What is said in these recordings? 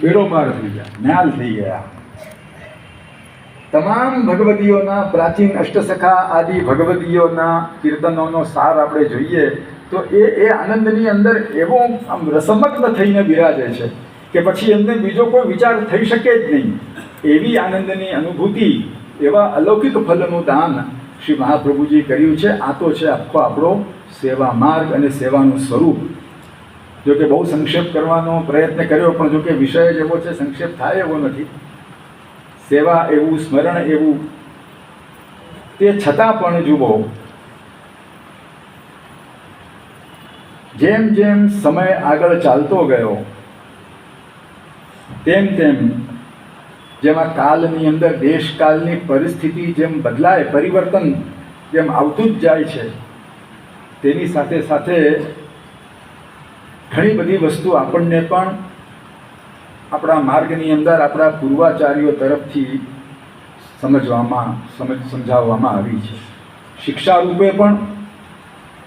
બેડો પાર થઈ ગયા, જ્ઞાન થઈ ગયા. તમામ ભગવદીઓના પ્રાચીન અષ્ટસખા આદિ ભગવદીઓના કીર્તનોનો સાર આપણે જોઈએ, તો એ એ આનંદની અંદર એવો આમ રસમગ્ન થઈને બિરાજે છે કે પછી એમને બીજો કોઈ વિચાર થઈ શકે જ નહીં. એવી આનંદની અનુભૂતિ, એવા અલૌકિક ફલનું દાન શ્રી મહાપ્રભુજી કર્યું છે. આ તો છે આખો આપણો સેવા માર્ગ અને સેવાનું સ્વરૂપ. જો કે બહુ સંક્ષેપ કરવાનો પ્રયત્ન કર્યો, પણ જો કે વિષય જ એવો છે, સંક્ષેપ થાય એવો નથી. સેવા એવું, સ્મરણ એવું, તે છતાં પણ જુઓ. જેમ જેમ સમય આગળ ચાલતો ગયો, તેમ તેમ જેમાં કાલની અંદર દેશકાલની પરિસ્થિતિ જેમ બદલાય, પરિવર્તન જેમ આવતું જ જાય છે, તેની સાથે સાથે ઘણી બધી વસ્તુ આપણને પણ આપણા માર્ગની અંદર આપણા પૂર્વાચાર્યો તરફથી સમજવામાં, સમજ, સમજાવવામાં આવી છે. શિક્ષા રૂપે પણ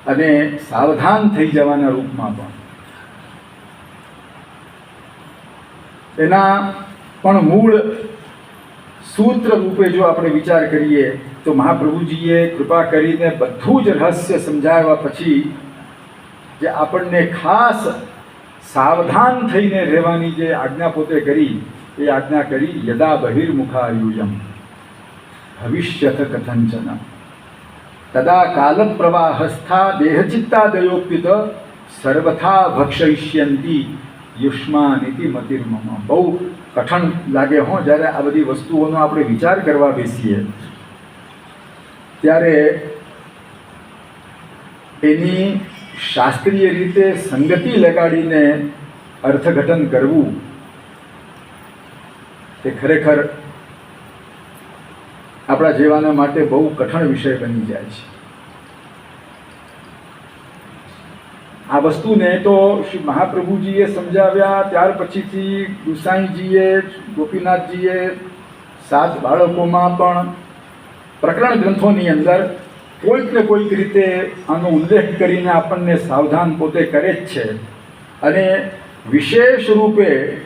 અને સાવધાન થઈ જવાના રૂપમાં પણ. એના પણ મૂળ સૂત્ર રૂપે જો આપણે વિચાર કરીએ તો મહાપ્રભુજીએ કૃપા કરીને બધું જ રહસ્ય સમજાવ્યા પછી જે આપણને ખાસ સાવધાન થઈને રહેવાની જે આજ્ઞા પોતે કરી, એ આજ્ઞા કરી, યદા બહિર્મુખાયુયમ, ભવિષ્યથ કથંચન. તદા કાલ દેહચિત્તા દેહચિત્તાદયોપિત સર્વથા ભક્ષયિષ્યંતી યુષ્માનિતિ મતિર્મમ. બહુ કઠણ લાગે હો, જ્યારે આ બધી વસ્તુઓનો આપણે વિચાર કરવા બેસીએ. ત્યારે એની શાસ્ત્રીય રીતે સંગતિ લગાડીને અર્થઘટન કરવું તે ખરેખર આપણા જેવાના માટે બહુ કઠણ વિષય બની જાય છે. આ વસ્તુને તો શ્રી મહાપ્રભુજીએ સમજાવ્યા, ત્યાર પછીથી ગુસાઈજીએ, ગોપીનાથજીએ સાત બાળકોમાં પણ પ્રકરણ ગ્રંથોની અંદર કોઈક ને કોઈક રીતે આનો ઉલ્લેખ કરીને આપણને સાવધાન પોતે કરે જ છે. અને વિશેષ રૂપે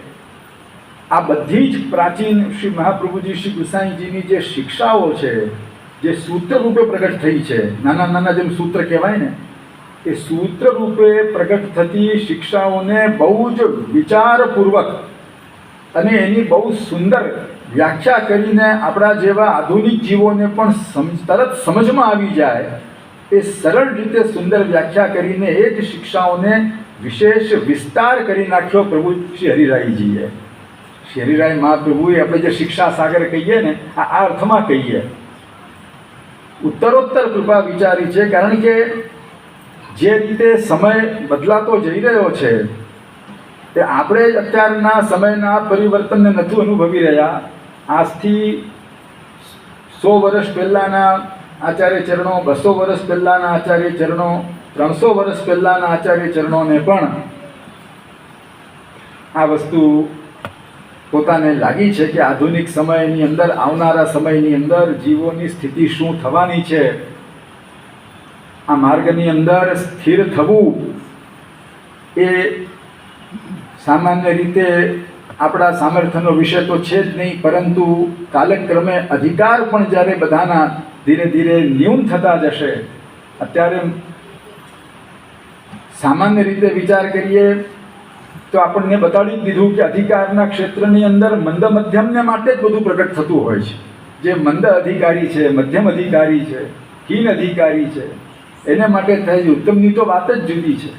આ બધી જ પ્રાચીન શ્રી મહાપ્રભુજી શ્રી ગુસાઈજીની જે શિક્ષાઓ છે, જે સૂત્ર રૂપે પ્રગટ થઈ છે, નાના નાના જેમ સૂત્ર કહેવાય ને, એ સૂત્ર રૂપે પ્રગટ થતી શિક્ષાઓને બહુ જ વિચારપૂર્વક અને એની બહુ સુંદર વ્યાખ્યા કરીને આપણા જેવા આધુનિક જીવોને પણ તરત સમજમાં આવી જાય એ સરળ રીતે સુંદર વ્યાખ્યા કરીને એ જ શિક્ષાઓને વિશેષ વિસ્તાર કરી નાખ્યો પ્રભુ શ્રી હરિરાયજીએ. શ્રી હરિરાય મહાપ્રભુએ આપણે જે શિક્ષા સાગર કહીએ ને આ અર્થમાં કહીએ. ઉત્તરોત્તર કૃપા વિચારી છે, કારણ કે જે રીતે સમય બદલાતો જઈ રહ્યો છે તે આપણે જ અત્યારના સમયના પરિવર્તનને નથી અનુભવી રહ્યા. આજથી સો વર્ષ પહેલાંના આચાર્ય ચરણો, બસો વર્ષ પહેલાંના આચાર્ય ચરણો, ત્રણસો વર્ષ પહેલાંના આચાર્ય ચરણોને પણ આ વસ્તુ પોતાને લાગી છે કે આધુનિક સમયની અંદર, આવનારા સમયની અંદર જીવોની સ્થિતિ શું થવાની છે? આ માર્ગની અંદર સ્થિર થવું એ સામાન્ય રીતે આપણા સામર્થ્યનો વિષય તો છે જ નહીં, પરંતુ કાલક્રમે અધિકાર પણ જ્યારે બધાના ધીરે ધીરે ન્યૂન થતા જશે, અત્યારે સામાન્ય રીતે વિચાર કરીએ તો આપણને બતાડી દીધું કે અધિકારના ક્ષેત્રની અંદર મંદ મધ્યમને માટે જ બધું પ્રગટ થતું હોય છે. જે મંદ અધિકારી છે, મધ્યમ અધિકારી છે હીન અધિકારી છે, એને માટે થઈ ઉત્તમની તો વાત જ જુદી છે.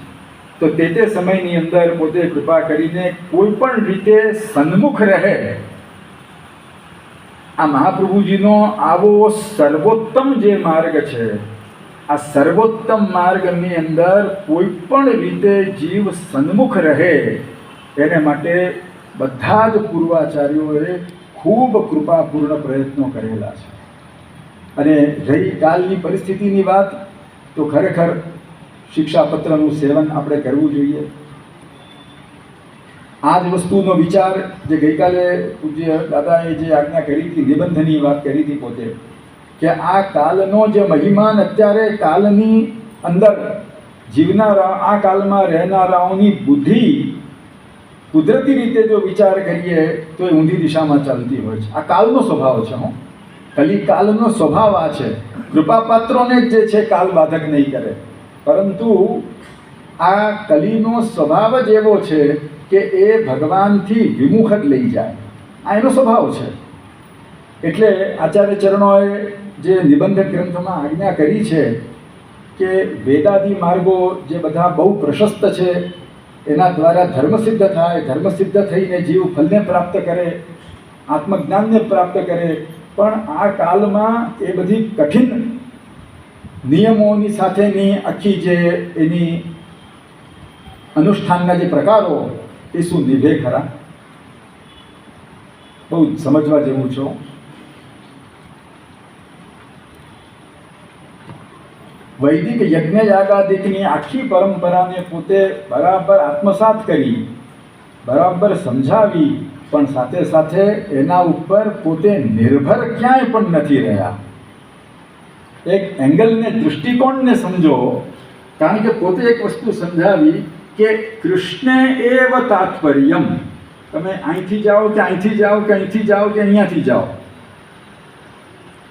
તો તે તે સમયની અંદર પોતે કૃપા કરીને કોઈ પણ રીતે સન્મુખ રહે. આ મહાપ્રભુજીનો આવો સર્વોત્તમ જે માર્ગ છે, આ સર્વોત્તમ માર્ગની અંદર કોઈ પણ રીતે જીવ સન્મુખ રહે, એને માટે બધા જ પૂર્વાચાર્યોએ ખૂબ કૃપાપૂર્ણ પ્રયત્નો કરેલા છે. અને રહી કાલની પરિસ્થિતિની વાત તો ખરેખર શિક્ષાપત્રનું સેવન આપણે કરવું જોઈએ. આ જ વસ્તુનો વિચાર જે ગઈકાલે પૂજ્ય દાદાએ જે આજ્ઞા કરી હતી, નિબંધની વાત કરી હતી પોતે, કે આ કાલનો જે મહિમાન અત્યારે કાલની અંદર જીવનારા, આ કાલમાં રહેનારાઓની બુદ્ધિ કુદરતી રીતે જો વિચાર કરીએ, તો એ ઊંધી દિશામાં ચાલતી હોય છે. આ કાલનો સ્વભાવ છે, હું. કલી કાલનો સ્વભાવ આ છે. કૃપાપાત્રોને જ જે છે, કાલ બાધક નહીં કરે. પરંતુ આ કલીનો સ્વભાવ જ એવો છે કે એ ભગવાનથી વિમુખ જ લઈ જાય. આ એનો સ્વભાવ છે. એટલે આચાર્ય ચરણોએ જે નિબંધ ગ્રંથમાં આજ્ઞા કરી છે કે વેદાદી માર્ગો જે બધા બહુ પ્રશસ્ત છે, એના દ્વારા ધર્મસિદ્ધ થાય ધર્મસિદ્ધ થઈને જીવ ફલને પ્રાપ્ત કરે, આત્મજ્ઞાનને પ્રાપ્ત કરે, પણ આ કાલમાં એ બધી કઠિન નિયમોની સાથેની આખી જે એની અનુષ્ઠાનના જે પ્રકારો એ શું નિભે ખરા? બહુ સમજવા જેવું છો. વૈદિક યજ્ઞ યાગાદિકની આખી પરંપરાને પોતે બરાબર આત્મસાત કરી, બરાબર સમજાવી, પણ સાથે સાથે એના ઉપર પોતે નિર્ભર ક્યાંય પણ નથી રહ્યા. એક એંગલને, દૃષ્ટિકોણને સમજો, કારણ કે પોતે એક વસ્તુ સમજાવી કે કૃષ્ણ એવ તાત્પર્યમ. તમે અહીંથી જાઓ કે અહીંથી જાઓ કે અહીંથી જાઓ કે અહીંયાથી જાઓ.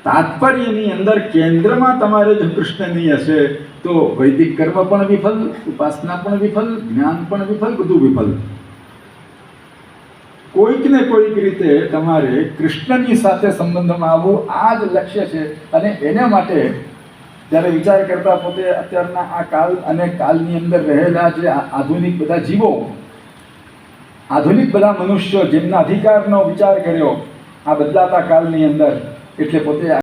તાત્પર્યની અંદર કેન્દ્રમાં તમારે જો કૃષ્ણની હશે, તો વૈદિક કર્મ પણ વિફલ, ઉપાસના પણ વિફલ, જ્ઞાન પણ વિફલ, બધું વિફલ. કોઈક ને કોઈક રીતે તમારે કૃષ્ણની સાથે સંબંધમાં આવવું આ જ લક્ષ્ય છે. અને એને માટે જ્યારે વિચાર કરતા પોતે અત્યારના આ કાલ અને કાલની અંદર રહેલા જે આધુનિક બધા જીવો, આધુનિક બધા મનુષ્યો જેમના અધિકારનો વિચાર કર્યો આ બદલાતા કાલની અંદર, એટલે પોતે